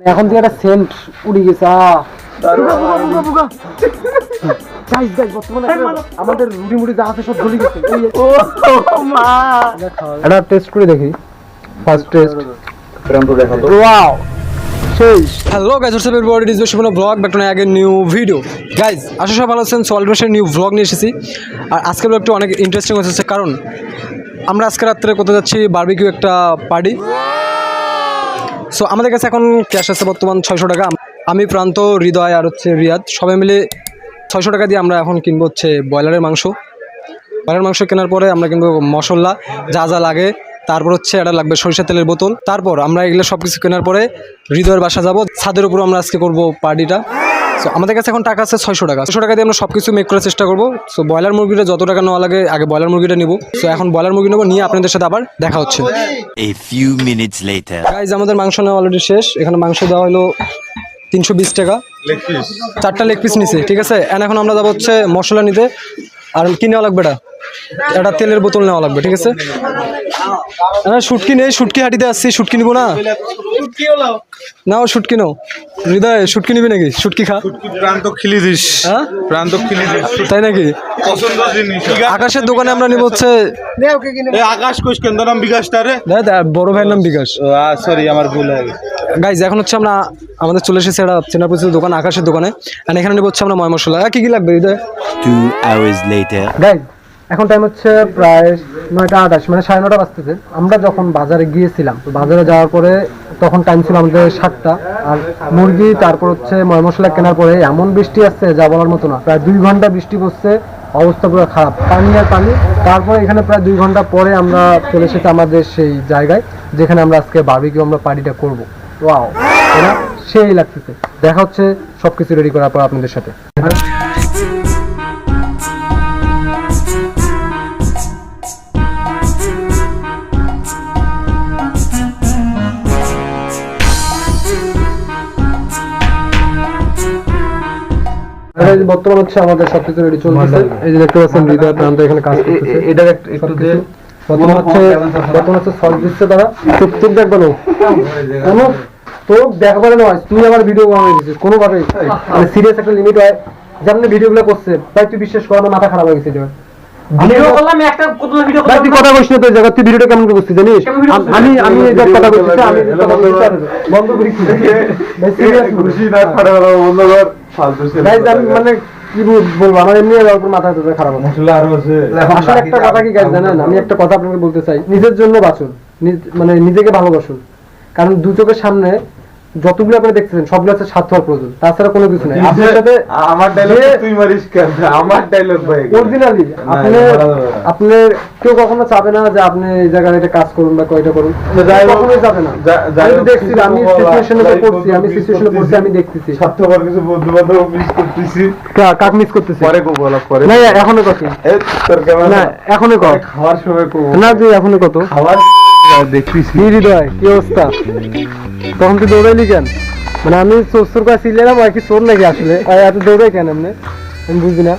এখন থেকে একটা সেন্ট উড়ে গেছে গাইস গাইস বর্তমানে একটা- আমাদের রুটি মুড়ি যা আছে সব ঢলে গেছে। এই- একটা টেস্ট করে দেখি। First test wow hello guys what's up everybody is Shibon vlog back to আগে নিউ ভিডিও গাইজ আশা সব ভালো আছেন নিউ ব্লগ নিয়ে এসেছি। আর আজকের ব্লগটা অনেক ইন্টারেস্টিং হচ্ছে কারণ আমরা আজকে রাত্রে কোথাও যাচ্ছি? বারবিকিউ একটা পার্টি সো আমাদের কাছে এখন ক্যাশ আছে বর্তমান ছয়শো টাকা। আমি প্রান্ত, হৃদয় আর হচ্ছে রিয়াদ, সবাই মিলে ছয়শো টাকা দিয়ে আমরা এখন কিনবো হচ্ছে ব্রয়লারের মাংস। ব্রয়লার মাংস কেনার পরে আমরা কিনবো মশলা, যা যা লাগে। তারপর হচ্ছে এটা লাগবে সরিষা তেলের বোতল। তারপর আমরা এগুলো সব কিছু কেনার পরে হৃদয়ের বাসা যাব। ছাদের উপর আমরা আজকে করব পার্টিটা সো আমাদের কাছে এখন টাকা আছে ছয়শো টাকা। ছশো টাকা দিয়ে আমরা সব কিছু মেক করার চেষ্টা করব। সো ব্রয়লার মুরগিটা যত টাকা নেওয়া লাগে আগে ব্রয়লার মুরগিটা নিবো। সো এখন ব্রয়লার মুরগি নেব নিয়ে আপনাদের সাথে আবার দেখা হচ্ছে. গাইজ আমাদের মাংস নেওয়া অলরেডি শেষ। এখানে মাংস দেওয়া হলো তিনশো বিশ টাকা। চারটা লেগ পিস নিছে ঠিক আছে? এখন আমরা যাব হচ্ছে মশলা নিতে। আর কি নেওয়া লাগবে এটা? একটা তেলের বোতল নেওয়া লাগবে ঠিক আছে? হ্যাঁ শুটকি নেই শুটকি হাঁটিতে আসছি শুটকি নিবো না? নাও শুটকি নাও। হৃদয় শুটকি নিবি নাকি? শুটকি খা। প্রান্ত খিলি দিস। হ্যাঁ? প্রান্ত খিলি দিস। তাই নাকি? পছন্দ জিনিস। আকাশের দোকানে আমরা নিবো হচ্ছে আকাশ কোষ কেন্দ্র নাম বিকাশটা রে? দেখ দেখ, বড় ভাইয়ের নাম বিকাশ। সরি আমার ভুল হয়ে গেছে। গাইজ এখন হচ্ছে আমরা আমাদের চলে এসেছি একটা চেনা পরিচিত দোকান আকাশের দোকানে। আর এখানে নিবো হচ্ছে আমরা ময় মশলা। কি কি লাগবে Hriday? Two hours later. Guys এখন টাইম হচ্ছে প্রায় নয়টা আঠাশ মানে সাড়ে নটা বাজতেছে। আমরা যখন বাজারে গিয়েছিলাম, তো বাজারে যাওয়ার পরে তখন টাইম ছিল আমাদের সাতটা। আর মুরগি, তারপর হচ্ছে ময় মশলা কেনার পরে এমন বৃষ্টি আসছে যা বলার মতো না। প্রায় দুই ঘণ্টা বৃষ্টি পড়ছে, অবস্থা পুরো খারাপ। পানি আর পানি। তারপরে এখানে প্রায় দুই ঘণ্টা পরে আমরা চলে এসেছি আমাদের সেই জায়গায়, যেখানে আমরা আজকে বারবিকিউ আমরা পার্টিটা করব। ওয়াও সেই লাগতেছে। দেখা হচ্ছে সবকিছু রেডি করার পর আপনাদের সাথে। বর্তমান হচ্ছে আমাদের সবকিছু রেডি চলতেছে এই যে দেখতে পাচ্ছেন হৃদয় প্রান্ত এখানে কাজ করতেছে এটা একটু দে বর্তমান হচ্ছে বর্তমান হচ্ছে সলভ দিচ্ছে তারা চুপ চুপ দেখবে না কোনো তোর দেখা করে নয় তুই আমার ভিডিও বানিয়ে দিচ্ছিস কোনোভাবে মানে সিরিয়াস একটা লিমিট হয় যেমন ভিডিওগুলো করছে তাই তুই বিশ্বাস কর আমার মাথা খারাপ হয়ে গেছে ভিডিও করলাম একটা কত ভিডিও ভাই, তুই কথা না জায়গা তুই ভিডিওটা কেমন করে করছিস জানিস আমি আমি এই যে কথা বলছি আমি এই যে কথা বলছি আর বন্ধ করি কি ভাই সিরিয়াস খুশি না ফাটা বন্ধ কর ফালতু ভাই আমি মানে কি বল- বলব আমার এমনি অল্প মাথা ব্যথা খারাপ আসলে আরও আছে। আসলে একটা কথা কি গাইজ জানেন? আমি একটা কথা আপনাকে বলতে চাই। নিজের জন্য বাঁচুন। মানে নিজেকে ভালোবাসুন। কারণ দু চোখের সামনে যতগুলো আপনি দেখতেছেন সবগুলো হচ্ছে স্বার্থ প্রয়োজন। তাছাড়া কোনো কিছু নেই। আপনার সাথে আমার ডায়লগ তুই মারিস কেন? আমার ডায়লগ ভাই অরিজিনালি আপনি আপনি কেউ কখনো চাবে না যে আপনি এই জায়গায় এটা কাজ করুন বা কয়টা করুন। যাই হোক, কখনোই যাবে না। যাই আমি দেখছি আমি সিচুয়েশনে হোক, পড়ছি আমি সিচুয়েশনে পড়ছি। আমি দেখতেছি। স্বার্থপর কিছু বন্ধু বান্ধব মিস করতেছি কাক মিস করতেছি? পরে কো বলা পরে না এখনও কত? এ, তোর কেমন না এখনও কত? খাওয়ার সময় কো না যে এখনও কত? খাওয়ার দেখতেছি। হৃদয় কি অবস্থা? তখন তুই দৌড়াইলি কেন? মানে আমি চোর করে সিলেলাম আর কি চোর নাকি আসলে? এত দৌড়াই কেন এমনি? আমি বুঝি না।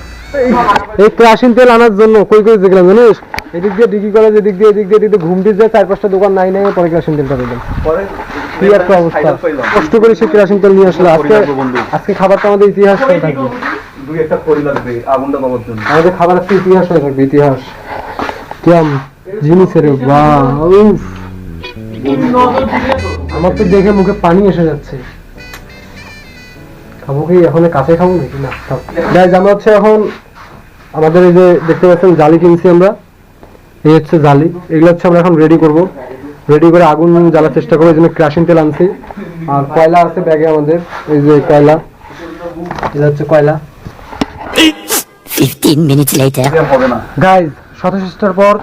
এই কেরাসিন তেল আনার জন্য কই কই দেখলাম জানিস? এদিক দিয়ে ডিগ্রি কলেজ এদিক দিয়ে এদিক দিয়ে এদিক দিয়ে ঘুম দিয়ে যায় চার পাঁচটা দোকান নাই নাই পরে কেরাসিন তেলটা পেলাম। কি একটা অবস্থা। কষ্ট করে সে কেরাসিন তেল নিয়ে আসলে। আজকে আজকে খাবারটা আমাদের ইতিহাস হয়ে থাকবে। আমাদের খাবার আজকে ইতিহাস হয়ে থাকবে ইতিহাস। কেম জিনিসের উফ। আমার তো দেখে মুখে পানি এসে যাচ্ছে। খাব কি এখন কাছে খাব নাকি? না গাইজ আমরা হচ্ছে এখন আমাদের এই যে দেখতে পাচ্ছেন জালি কিনছি আমরা। এই হচ্ছে জালি। এগুলো হচ্ছে আমরা এখন রেডি করব। রেডি করে আগুন জ্বালার চেষ্টা করব এই জন্য ক্রাশিং তেল আনছি। আর কয়লা আছে ব্যাগে আমাদের। এই যে কয়লা। এটা হচ্ছে কয়লা। 15 minutes later. গাইজ শত চেষ্টার পর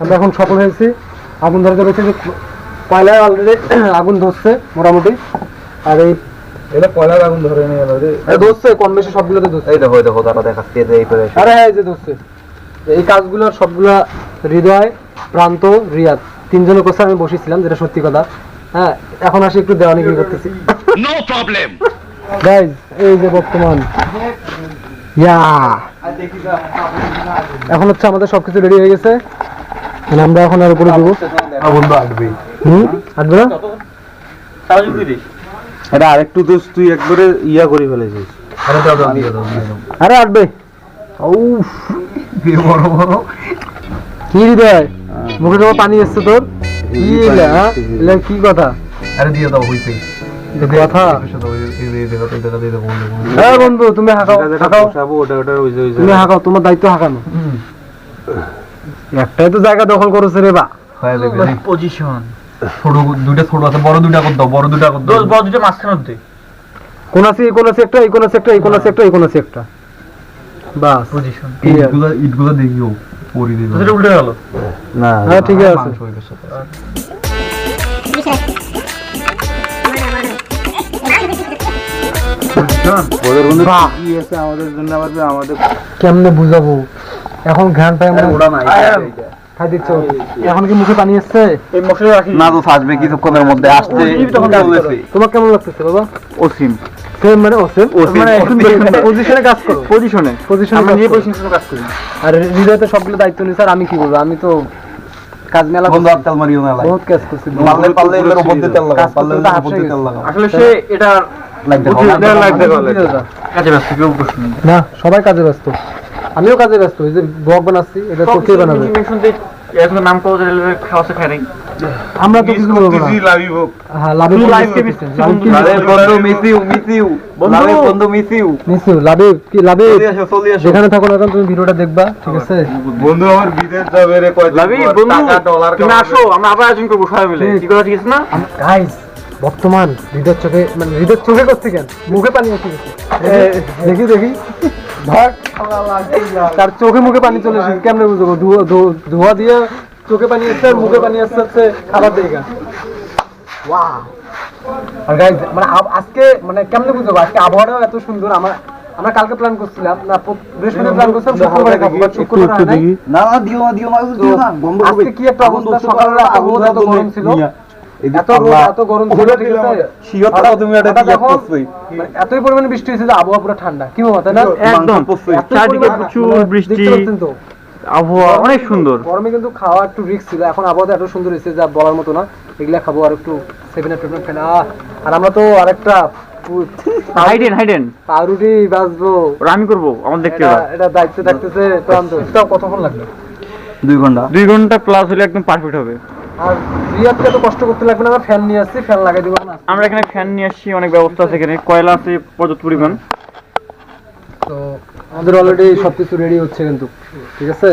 আমরা এখন সফল হয়েছি। আগুন ধরে ধরেছে যে কয়লায় অলরেডি আগুন ধরছে মোটামুটি। আর এই এটা পয়লার আগুন ধরে নিয়ে ধরছে কম বেশি সবগুলোতে ধরছে। এই দেখো দেখো তারা দেখাচ্ছে এই আরে হ্যাঁ এই যে ধরছে। এই কাজগুলোর সবগুলা হৃদয় প্রান্ত রিয়াদ। তিনজনের আমি বসেছিলাম যেটা সত্যি কথা। হ্যাঁ এখন আসি একটু দেওয়ানিগিরি করতেছি। No problem. গাইজ এই যে বর্তমান। ইয়া এখন হচ্ছে আমাদের সবকিছু রেডি হয়ে গেছে। মানে আমরা এখন আর উপরে দেবো আগুন তো আসবেই। হুম? আসবে না? এটা আরেকটু দোষ তুই একবারে ইয়া করে ফেলেছিস। আরে আটবে উফ বড় বড়। কি হৃদয়? মুখে তোমার পানি এসছে তোর? কি হ্যাঁ? কি কথা? আরে দিয়ে দাও হইছে। কথা? হ্যাঁ বন্ধু তুমি হাঁকাও হাঁকাও। তুমি হাঁকাও তোমার দায়িত্ব হাঁকানো। একটাই তো জায়গা দখল করেছে রে বা। হয়ে যাবে পজিশন ছোট দুইটা ছোট আছে বড় দুইটা কর দাও বড় দুইটা কর দাও। বড় দুটো মাঝখানে দে। কোন আছে এই কোন আছে একটা এই কোন আছে একটা এই কোন আছে একটা এই কোন আছে একটা। বাস। পজিশন ইটগুলো ইটগুলো দেখিও পরি দিল সেটা উল্টে গেল? না হ্যাঁ ঠিক হয়ে আছে। আমাদের জন্য? আমাদের কেমনে বুঝাবো? এখন ঘ্রাণ নাই। খাই দিচ্ছ এখন কি মুখে পানি আসছে এই মশলা রাখি। না তো আসবে কিছুক্ষণের মধ্যে আসতে চলেছে তোমার কেমন লাগতেছে বাবা? অসীম সেম মানে ও সেম Same, মানে। পজিশনে কাজ করো। পজিশনে পজিশনে আমরা কাজ যে করো। পজিশনে কাজ করি। আর হৃদয় তো সবগুলো দায়িত্ব নিই স্যার আমি কি বলব? আমি তো কাজ মেলা বন্ধু মারিও না বহুত কাজ করছি। পারলে পারলে এর উপর দিয়ে তেল লাগাও পারলে করতে এর উপর দিয়ে তেল লাগাও। আসলে সে এটা না সবাই কাজে ব্যস্ত। আমিও কাজে ব্যস্ত এই যে ব্লগ বানাচ্ছি এটা তো কে বানাবে। এখন নাম পাওয়া যায় খাওয়া সে খাই নাই। আমরা তো কিছু বলব না। লাভিব হ্যাঁ লাভে লাইভ কে মিস- আরে বন্ধু। Miss you miss you. বন্ধু। বন্ধু মিস ইউ। নিশ্চয় লাভে কি লাভে যেখানে থাকো না কেন তুমি ভিডিওটা দেখবা ঠিক আছে? বন্ধু আমার বিদেশ যাবে রে কয়দিন লাভি বন্ধু টাকা ডলার তুমি আসো আমরা আবার আয়োজন করব সবাই মিলে। কি কথা ঠিক আছে না গাইস বর্তমান হৃদয়ের চোখে মানে হৃদয়ের চোখে করছে কেন? মুখে পানি এসে গেছে। দেখি দেখি। তার চোখে মুখে পানি চলে এসেছে। কেমনে বুঝব? ধোয়া দিয়ে চোখে পানি আর মুখে পানি আসছে হচ্ছে খাবার ওয়াও আর গাইস মানে আজকে মানে কেমনে বুঝব? আজকে আবহাওয়াটাও এত সুন্দর। আমার আমরা কালকে প্ল্যান করছিলাম। না বৃহস্পতিবার প্ল্যান করছিলাম শুক্রবারে খাব বাট শুক্রবার না না দিও না দিও না দিও না বন্ধ করবে। আজকে কি একটা অবস্থা? সকালবেলা আবহাওয়া এত গরম ছিল। মানে এতই পরিমাণে বৃষ্টি হয়েছে যে আবহাওয়া পুরো ঠান্ডা। কি মত না? একদম। চারদিকে প্রচুর মানে বৃষ্টি। দেখতে পাচ্ছেন তো? আবহাওয়া অনেক সুন্দর। গরমে কিন্তু খাওয়া একটু রিস্ক ছিল। এখন আবহাওয়া এত সুন্দর হয়েছে যা বলার মতো না। এগুলা খাব আর একটু সেভেন আপ টেভেন ফেনা আর আমরা তো আরেকটা পু- হাইডেন হাইডেন। পাউরুটি বাজবো। আমি করব আমার দেখতে এটা দায়িত্ব থাকতেছে প্রান্ত কতক্ষণ লাগবে দুই ঘণ্টা। দুই ঘণ্টা প্লাস হলে একদম পারফেক্ট হবে। আর রিয়াদকে তো কষ্ট করতে লাগবে না আমরা ফ্যান নিয়ে আসছি ফ্যান লাগাই দিব। না আমরা এখানে ফ্যান নিয়ে আসছি অনেক ব্যবস্থা আছে এখানে কয়লা আছে পর্যাপ্ত পরিমাণ। তো আমাদের অলরেডি সবকিছু রেডি হচ্ছে কিন্তু ঠিক আছে?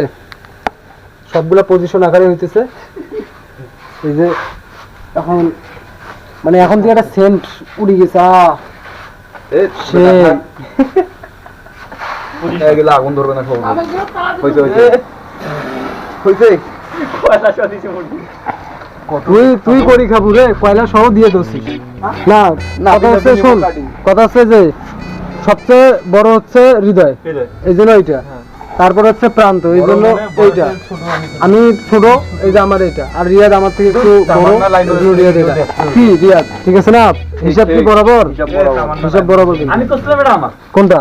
সবগুলা পজিশন আকারে হইতেছে। এই যে এখন মানে এখন যে একটা সেন্ট উড়ে গেছে গেলে আগুন ধরবে না খবর তুই তুই করি খাবু রে কয়লা সহ দিয়ে দোষি। না কথা হচ্ছে শোন কথা হচ্ছে যে সবচেয়ে বড় হচ্ছে হৃদয়। এই জন্য ওইটা তারপর হচ্ছে প্রান্ত এই জন্য ওইটা আমি ছোট এই যে আমার এটা আর রিয়াদ আমার থেকে একটু বড় রিয়াদ এটা। কি রিয়াদ? ঠিক আছে না? হিসাব কি বরাবর? হিসাব বরাবর। আমি করছিলাম এটা আমার? কোনটা?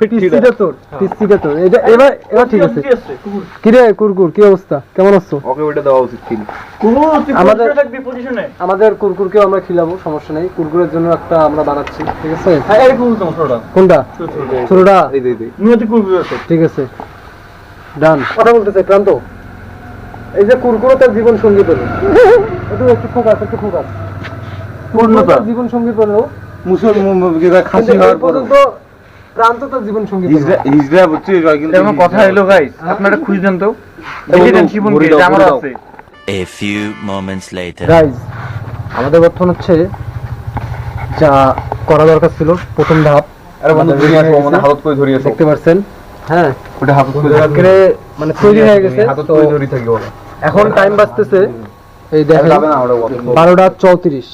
পিস্তিটা তোর পিস্তিটা তোর। এটা এবার এবার ঠিক আছে। কি রে কুরকুর কি অবস্থা? কেমন আছো? ওকে ওইটা দেওয়া উচিত ছিল। আমাদের- থাকবি পজিশনে আমাদের কুরকুরকেও আমরা খিলাবো সমস্যা নেই। কুরকুরের জন্য একটা আমরা বানাচ্ছি ঠিক আছে? হ্যাঁ এরকম তোমার ছোটটা। কোনটা? ছোটটা? এই দে দে নিয়তি কুরকুরে আছে। ঠিক আছে। ডান। কথা বলতেছে ক্রান্ত এই যে কুরকুরে তার জীবন সঙ্গী পেল একটু একটু ফোকাস একটু ফোকাস পূর্ণতা। জীবন সঙ্গী পেল মুসলমান খাসি হওয়ার পর। হ্যাঁ। আমাদের বর্তমান হচ্ছে যা করা দরকার ছিল প্রথম ধাপ। হালত করে হ্যাঁ মানে তৈরি হয়ে গেছে এখন টাইম বাঁচতেছে এই দেখেন 12টা চৌত্রিশ।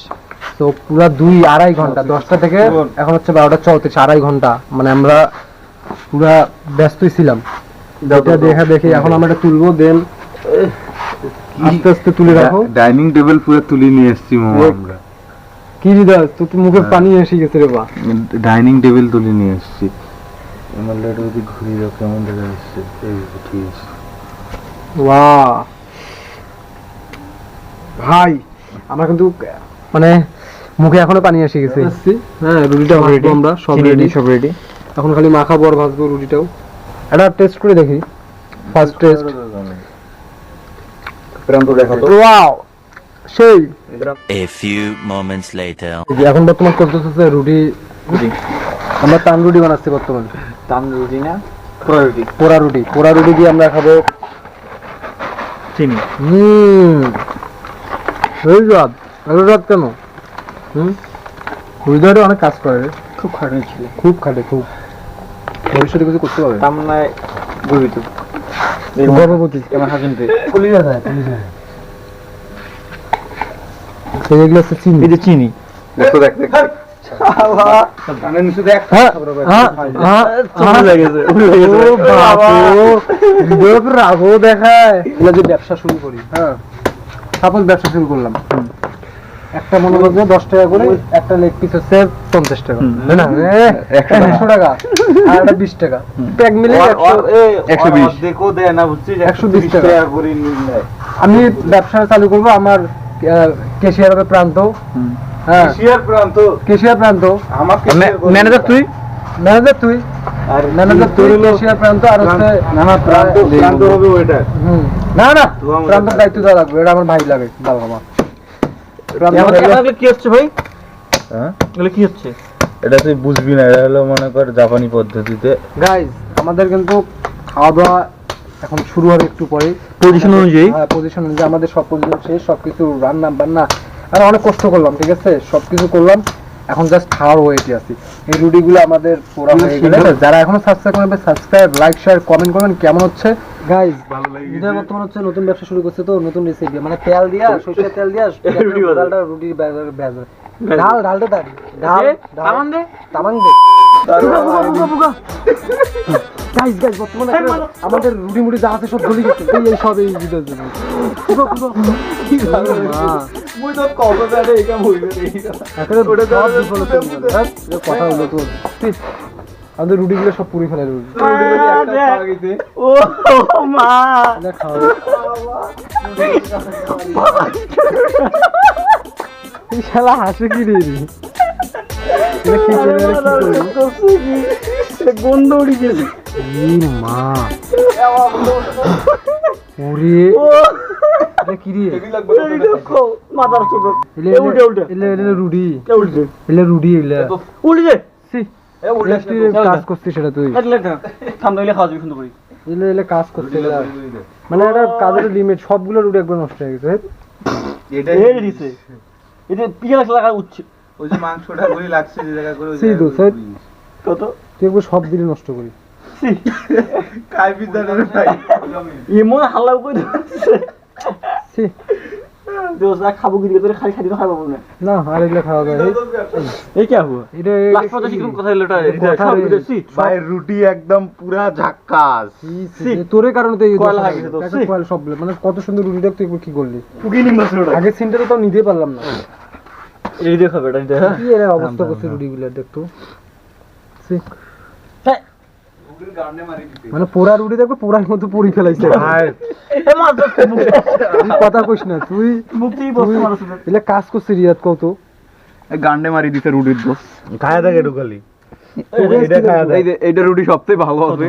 তো পুরো দুই আড়াই ঘণ্টা দশটা থেকে এখন হচ্ছে বারোটা চৌত্রিশ আড়াই ঘণ্টা। মানে আমরা পুরা ব্যস্তই ছিলাম। এটা দেখা দেখি। এখন আমরা এটা তুলবো দেন আস্তে আস্তে তুলে রাখো। ডাইনিং টেবিল পুরো তুলে নিয়ে এসেছি মামা আমরা। কি হৃদয় তো তোর মুখে পানি এসে গেছে রে বা। ডাইনিং টেবিল তুলে নিয়ে এসেছি। আমার লেট যদি ঘুরি দাও কেমন দেখা যাচ্ছে এই ঠিক আছে। ওয়া ভাই আমরা কিন্তু মানে মুখে এখনও পানি এসে গেছে। হ্যাঁ রুটিটা ভাজবো আমরা সব রেডি সব রেডি এখন খালি মাখাবো আর ভাজবো রুটিটাও। এটা টেস্ট করে দেখি। ফার্স্ট টেস্ট প্রান্ত দেখো তো। ওয়াও সেই। A few moments later. এই এখন বর্তমান করতেছে রুটি। আমরা তান রুটি বানাচ্ছি বর্তমান। রুটি না? পুরো রুটি। পোড়া রুটি। পোড়া রুটি দিয়ে আমরা খাব চিনি। হুম। রাত কেন? হুম? অনেক কাজ করে খুব খাটনি ছিল। খুব খাটে খুব। ভবিষ্যতে কিছু করতে পারবে? গর্বিত। গর্ভবতী। এগুলো হচ্ছে চিনি। এই যে চিনি। দেখো দেখ দেখ। লোক রাগও দেখায়। এগুলো যে ব্যবসা শুরু করি। হ্যাঁ। সাপোজ ব্যবসা শুরু করলাম। একটা মনে করবে দশ টাকা করে একটা লেগ পিস হচ্ছে পঞ্চাশ টাকা। তাই না? একশো টাকা। আর একটা বিশ টাকা। প্যাক মিলে একশো বিশ। দেখো দেয় না বুঝছিস? একশো বিশ টাকা। করে আমি ব্যবসা চালু করব আমার কেশিয়ার হবে প্রান্ত। হ্যাঁ। শিয়ার প্রান্ত? কেশিয়ার প্রান্ত। আমাকে ম্যানেজার তুই? ম্যানেজার তুই। আর ম্যানেজার তুই কেশিয়ার প্রান্ত আর হচ্ছে না না প্রান্ত প্রান্ত। হবে ওইটা না না তো আমাদের প্রান্তর দায়িত্ব দেওয়া লাগবে এটা আমার ভাই লাগে বাবা মা প্রান্ত এগুলো কি হচ্ছে ভাই? হ্যাঁ? এগুলো কি হচ্ছে? এটা তুই বুঝবি না এটা হলো মনে কর জাপানি পদ্ধতিতে। গাইজ আমাদের কিন্তু খাওয়া দাওয়া এখন শুরু হবে একটু পরে পজিশন অনুযায়ী? হ্যাঁ পজিশন অনুযায়ী। আমাদের সব পজিশন শেষ সবকিছু রান্না বান্না আর অনেক কষ্ট করলাম ঠিক আছে? সবকিছু করলাম। এখন জাস্ট খাওয়ার ওয়েটে আছি। এই রুটিগুলো আমাদের পুরো হয়ে গেলে। যারা এখনও সাবস্ক্রাইব করবে সাবস্ক্রাইব লাইক শেয়ার কমেন্ট করবেন কেমন হচ্ছে? গাইজ এটা বর্তমান হচ্ছে নতুন ব্যবসা শুরু করছে তো নতুন রেসিপি মানে তেল দিয়া সরষের তেল দিয়া রুটি। ডালটা রুটি বেজার ডাল ডালটা ডাল ডাল। তামান দে। তামান দে। গাইজ গাইজ বর্তমানে আমাদের রুটি মুটি যা আছে সব গলি গেছে। এই সব এই ভিডিওর জন্য। পুরো পুরো মুই তো এটা হইবে এটা কথা হলো তোর ছি, আমাদের রুটিগুলো সব পুরি ফেলে রুটি। ও মা। এটা শালা হাসে কি রে? গন্ধ উড়ে গেছে। মা। ওরে। এটা কি রে? মাথার ছোট এলে উল্টে উল্টে। এলে এলে রুটি উল্টে। এলে রুটি এলে। উল্টে সি কাজ করছিস সেটা তুই। কাটলে না থাম নইলে খাওয়া যাবে সুন্দর করে এলে এলে কাজ করছিস মানে এটা কাজের লিমিট সবগুলো রুটি একবার নষ্ট হয়ে গেছে। এটা দিছে। এটা পিয়াজ লাগা উচ্ছে। ওই যে মাংসটা করে লাগছে যে জায়গা করে ওই সি জায়গা দো, করে স্যার। কত? তুই একবার সব দিলে নষ্ট করি খাই পিজ্জাটা ভাই। এমন হাল্লা করে দিচ্ছে। সি। দোস্ত খাব কি দিয়ে খালি খালি খাব না না আর এগুলো খাওয়া দাওয়া এই- এই কি হুয়া এটা লাস্ট কীরকম কথা হলো এটা? সব। রে। ভাই রুটি একদম পুরা ঝাক্কাস। তোরে কারণে তো এই তো, সব মানে কত সুন্দর রুটি দেখ তুই কি করলি। আগে সিনটা তো নিতে পারলাম না। এই খাবে এটা হ্যাঁ কি এর অবস্থা করছে রুটিগুলো দেখতো। মানে পোড়া রুটি দেখবে পোড়ার মতো পুরি ফেলাইছে। ভাই। কথা কইস না তুই মুক্তি এলে কাজ করছিস রিয়াদ কত গান্ডে মারি দিছে রুটির দোষ। খায়া থাকে ঢুকালি এইটা রুটি সবচেয়ে ভালো হবে।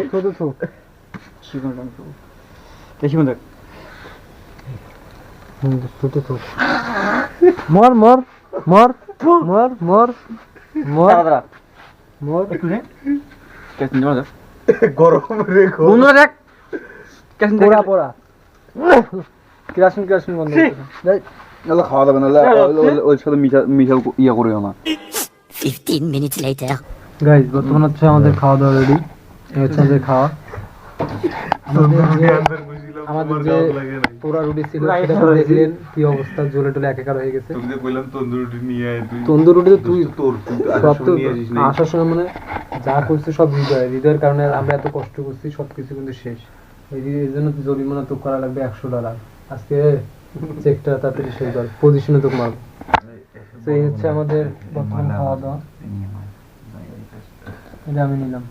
মর মর। মর মর মর মর দাঁড়া মর। একটু নে। কেসন জমা দেখ গরম রেখো। বন্ধু দেখ। কেসন দেখ পোড়া পোড়া। কেরাসিন কেরাসিন বন্ধ নাহলে খাওয়া যাবে নাহলে ওই- ওই সাথে মিশা মিশাল ইয়া করিও না। 15 minutes later. গাইজ বর্তমান হচ্ছে আমাদের খাওয়া দাওয়া রেডি হচ্ছে আমাদের খাওয়া। আমাদের যে- পোড়া রুটি ছিল সেটা দেখলেন কি অবস্থা জ্বলে টলে একাকার হয়ে গেছে তুমি কইলাম তন্দুর রুটি নিয়ে আয় তুই তন্দুর রুটি তো তুই তোর সব তো। আসার সময় মানে যা করছে সব হৃদয় হৃদয়ের কারণে আমরা এত কষ্ট করছি সব কিছু কিন্তু শেষ এই যে- এর জন্য তো জরিমানা তো করা লাগবে একশো ডলার আজকে চেকটা তাড়াতাড়ি শেষ কর পজিশনে তো মারবো তো এই হচ্ছে আমাদের বর্তমান খাওয়া দাওয়া এটা আমি নিলাম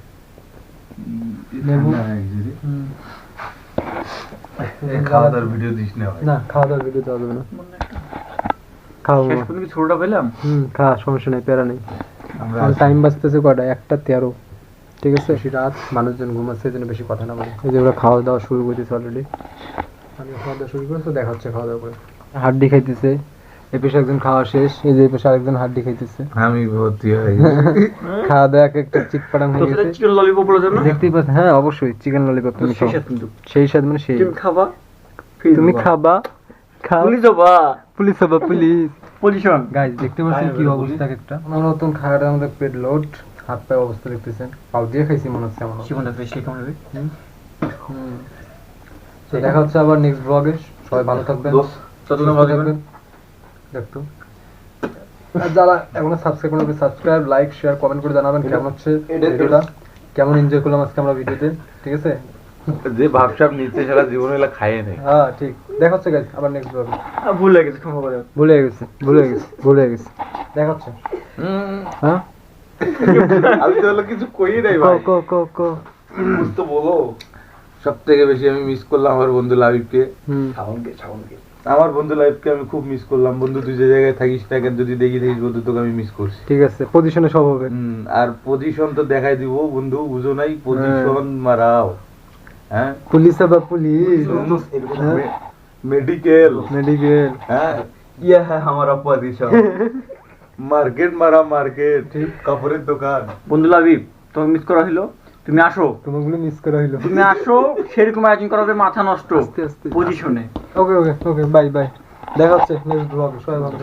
লেবু খাওয়া দাওয়ার ভিডিও দিস না না খাওয়া দাওয়ার ভিডিও দেওয়া যাবে না। খাও শেষ পর্যন্ত ছোটটা পেলাম? হুম খা সমস্যা নেই প্যারা নেই। আমরা টাইম বাঁচতেছে কটা একটা তেরো। ঠিক আছে? বেশি রাত মানুষজন ঘুমাচ্ছে এই জন্য বেশি কথা না বলে। এই যে ওরা খাওয়া দাওয়া শুরু করেছে অলরেডি আমি খাওয়া দাওয়া শুরু করেছে দেখা হচ্ছে খাওয়া দাওয়া করে। হাড্ডি খাইতেছে। এই পেশে একজন খাওয়া শেষ এই যে পেশে আরেকজন হাড্ডি খাইতেছে। আমি ভর্তি হয়ে খাওয়া দাওয়া একটা চিটপাড়াং তো হয়ে গেছে। চিকেন ললিপপ বলে দেন দেখতেই পাচ্ছেন হ্যাঁ অবশ্যই চিকেন ললিপপ তুমি খাও। সেই স্বাদ মানে সেই। তুমি খাবা তুমি খাবা খাও। পুলিশ যাবা পুলিশ হবা পুলিশ। পজিশন। গাইজ দেখতে পাচ্ছেন কি অবস্থা একটা? আমরা নতুন খাওয়াটা আমাদের পেট লোড হাত পায়ে অবস্থা দেখতেছেন। পাউ দিয়ে খাইছি মনে হচ্ছে আমার। জীবনটা বেশি কেমন হবে? দেখা হচ্ছে আবার নেক্সট ব্লগে সবাই ভালো থাকবেন। দোস্ত, যতদিন ভালো থাকবেন। দেখতো যারা এখনও subscribe subscribe like share comment করে জানাবেন কেমন হচ্ছে ভিডিওটা। কেমন এনজয় করলাম আজকে আমরা ভিডিওতে ঠিক আছে? যে ভাবসাব নিচ্ছে সারা জীবনে এলা খাইয়ে নেই হ্যাঁ ঠিক। দেখা হচ্ছে গাইজ আবার নেক্সট ব্লগে ভুল গেছে ক্ষমা করে ভুলে গেছে ভুলে গেছে ভুলে গেছে। দেখা হচ্ছে। হ্যাঁ? আমি তো হলো কিছু কই নাই কো ভাই। কো কো কো। তো বলো। সব থেকে বেশি আমি মিস করলাম আমার বন্ধু হুম। শাওনকে শাওনকে আমার বন্ধু লাইফকে আমি খুব মিস করলাম। বন্ধু তুই যে জায়গায় থাকিস না কেন যদি দেখি থাকিস বন্ধু তোকে আমি মিস করছি। ঠিক আছে পজিশনে সব হবে। আর পজিশন তো দেখাই দিব বন্ধু বুঝো নাই হ্যাঁ। পজিশন মারাও। হ্যাঁ? পুলিশ বা পুলিশ? মেডিকেল মেডিকেল হ্যাঁ? ইয়া হ্যাঁ আমার পজিশন মার্কেট মারা মার্কেট ঠিক। কাপড়ের দোকান। বন্ধু লাভিব তোমাকে মিস করা হলো তুমি আসো। তোমাগুলো মিস করা হইল। তুমি আসো সেরকম আয়োজন করা হবে মাথা নষ্ট। আস্তে আস্তে। পজিশনে ওকে ওকে ওকে বাই বাই দেখা হচ্ছে নেক্সট ব্লগে সবাই ভালো